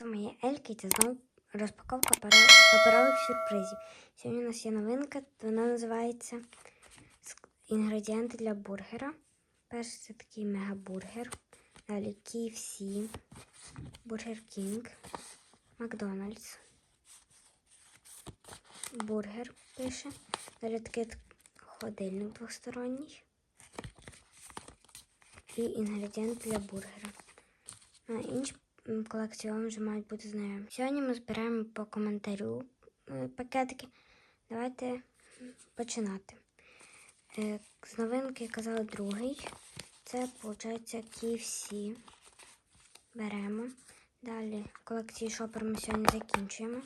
Це моє Ельки, це знову розпаковка паперових сюрпризів. Сьогодні у нас є новинка, вона називається інгредієнти для бургера. Перший це такий мегабургер. Далі KFC, Burger King, Макдональдс. Бургер пише. Далі такий холодильник двосторонній. І інгредієнти для бургера. А інші вам вже мають бути знайомі. Сьогодні ми збираємо по коментарю е, пакетики. Давайте починати. Е, З новинки казали другий. Це, виходить, KFC. Беремо. Далі колекції шопер ми сьогодні закінчуємо.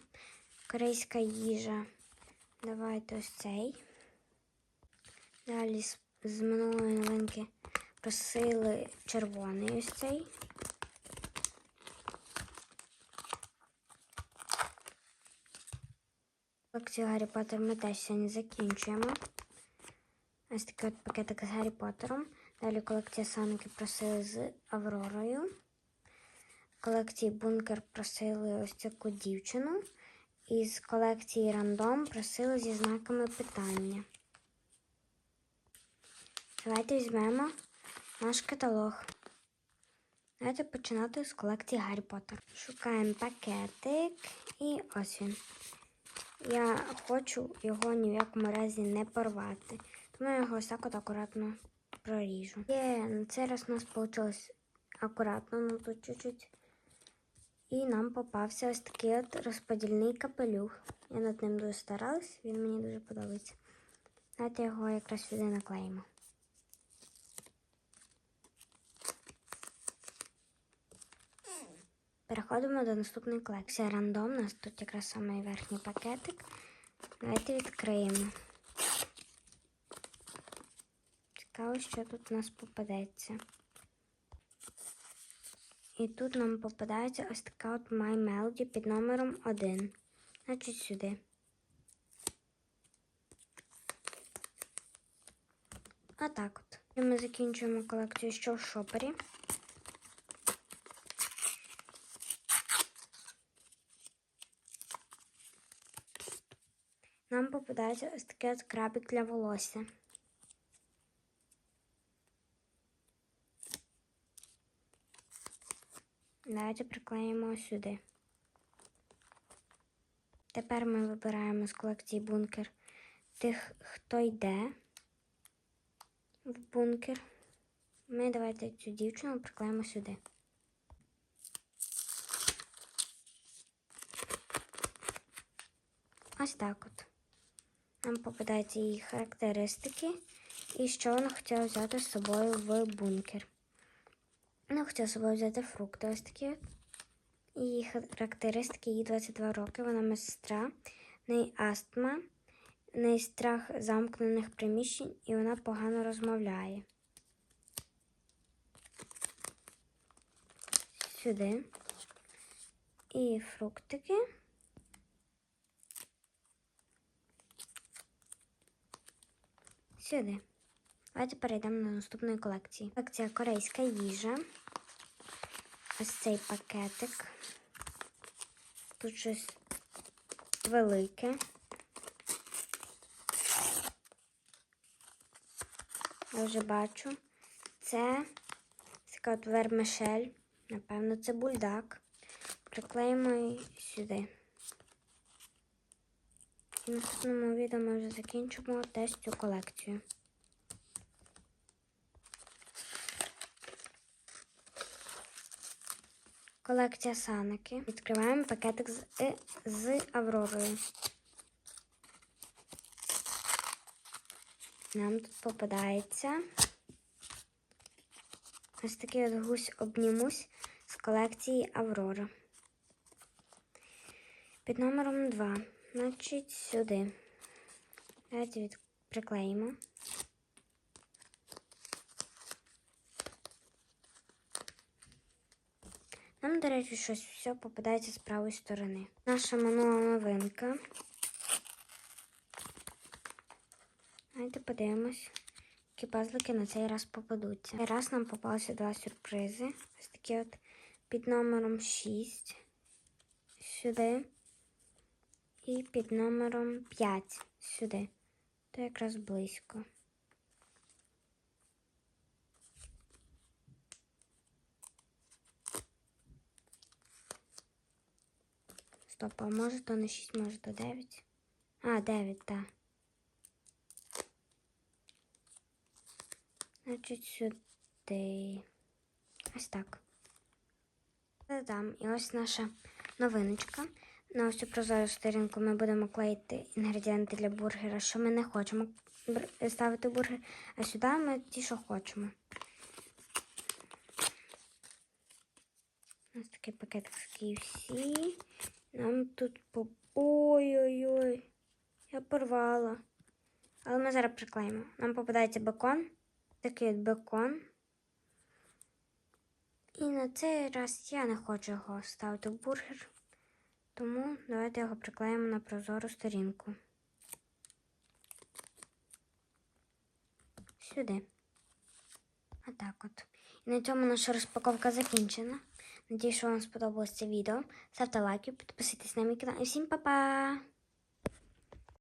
Корейська їжа. Давайте ось цей. Далі з, з минулої новинки просили червоний ось цей. Колекцію Гаррі Поттер ми теж сьогодні закінчуємо. Ось такий от пакетик з Гаррі Поттером. Далі колекція Санки просили з Авророю. Колекції Бункер просили ось таку дівчину. І з колекції Рандом просили зі знаками питання. Давайте візьмемо наш каталог. Давайте починати з колекції Гаррі Поттер. Шукаємо пакетик і ось він. Я хочу його ні в якому разі не порвати. Тому я його ось так от акуратно проріжу. Є, на цей раз у нас вийшло акуратно, ну тут чуть-чуть. І нам попався ось такий от розподільний капелюх. Я над ним дуже старалась, він мені дуже подобається. Давайте його якраз сюди наклеїмо. Переходимо до наступної колекції. Рандом. У нас тут якраз самий верхній пакетик. Давайте відкриємо. Цікаво, що тут у нас попадеться. І тут нам попадається ось така от My Melody під номером 1. Значить сюди. А так от. І ми закінчуємо колекцію що в шопері. Нам попадається ось такий от крабик для волосся. Давайте приклеїмо сюди. Тепер ми вибираємо з колекції бункер тих, хто йде в бункер. Ми давайте цю дівчину приклеїмо сюди. Ось так от. Нам попадаються її характеристики і що вона хотіла взяти з собою в бункер. Вона хотіла з собою взяти фрукти ось такі. Її характеристики, їй 22 роки, вона медсестра, в неї астма, в неї страх замкнених приміщень і вона погано розмовляє. Сюди. І фруктики. Сюди. Давайте перейдемо до наступної колекції. Колекція корейська їжа. Ось цей пакетик. Тут щось велике. Я вже бачу. Це така от вермишель. Напевно, це бульдак. Приклеїмо сюди. В наступному відео ми вже закінчимо теж цю колекцію. Колекція саники. Відкриваємо пакетик з, е, з Авророю. Нам тут попадається ось такий от гусь обнімусь з колекції Аврора. Під номером 2. Значить, сюди. Давайте від... приклеїмо. Нам, до речі, щось все попадається з правої сторони. Наша минула новинка. Давайте подивимось, які пазлики на цей раз попадуться. Цей раз нам попалося два сюрпризи. Ось такі от під номером 6. сюди. І під номером 5 сюди. То якраз близько. Стоп, а може то не 6, може то 9? А, 9, так. Значить, сюди. Ось так. Та-дам. І ось наша новиночка. На ось цю прозору сторінку ми будемо клеїти інгредієнти для бургера, що ми не хочемо ставити бургер, а сюди ми ті, що хочемо. У нас такий пакет з KFC. Нам тут по. Ой-ой-ой. Я порвала. Але ми зараз приклеїмо. Нам попадається бекон. Такий от бекон. І на цей раз я не хочу його ставити в бургер. Тому давайте його приклеїмо на прозору сторінку. Сюди. Отак от. І на цьому наша розпаковка закінчена. Надіюсь, що вам сподобалось це відео. Ставте лайки, підписуйтесь на мій канал. І всім па-па!